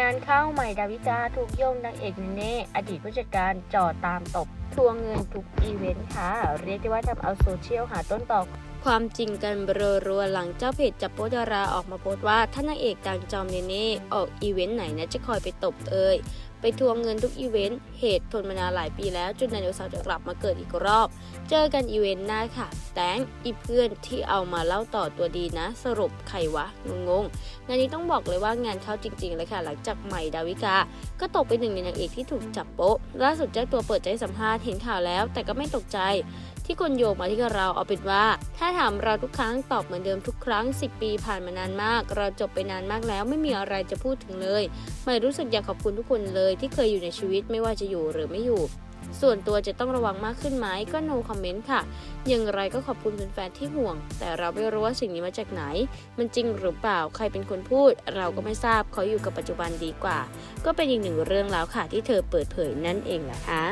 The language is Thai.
งานเข้าใหม่ดาวิกาถูกโยงนางเอกเนเน่อดีตผู้จัดการจ่อตามตบทวงเงินทุกอีเวนต์ค่ะ เรียกได้ว่าทำเอาโซเชียลหาต้นตอ ความจริงกันรัวๆหลังเจ้าเพจจับโป๊ดาราออกมาโพสต์ว่าถ้านางเอกดังจอมเนเน่ออกอีเวนต์ไหนนะจะคอยไปตบเอ่ยไปทวงเงินทุกอีเวนต์เหตุทนมานานหลายปีแล้วจนไดโนเสาร์จะกลับมาเกิดอีกรอบ เจอกันอีเวนต์หน้าค่ะ แตงอีเพื่อนที่เอามาเล่าต่อตัวดีนะ สรุปใครวะงงๆงานนี้ต้องบอกเลยว่างานเข้าจริงๆเลยค่ะ หลังจากใหม่ดาวิกา ก็ตกเป็นหนึ่งในนางเอกที่ถูกจับโป๊ะล่าสุดเจ้าตัวเปิดใจสัมภาษณ์เห็นข่าวแล้ว แต่ก็ไม่ตกใจ ที่คนโยงมาที่เราเอาเป็นว่า ถ้าถามเราทุกครั้งตอบเหมือนเดิมทุกครั้ง 10 ปีผ่านมานานมาก เราจบไปนานมากแล้วไม่มีอะไรจะพูดถึงเลยใหม่รู้สึกอยากขอบคุณทุกคนเลย ที่เคยอยู่ในชีวิตไม่ว่าจะอยู่หรือไม่อยู่ส่วนตัวจะต้องระวังมากขึ้นไหมก็ no comment ค่ะ อย่างไรก็ขอบคุณแฟนๆที่ห่วง แต่เราไม่รู้ว่าสิ่งนี้มาจากไหน มันจริงหรือเปล่าใครเป็นคนพูด เราก็ไม่ทราบเขาอยู่กับปัจจุบันดีกว่า ก็เป็นอีกหนึ่งเรื่องแล้วค่ะที่เธอเปิดเผยนั่นเองแหละค่ะ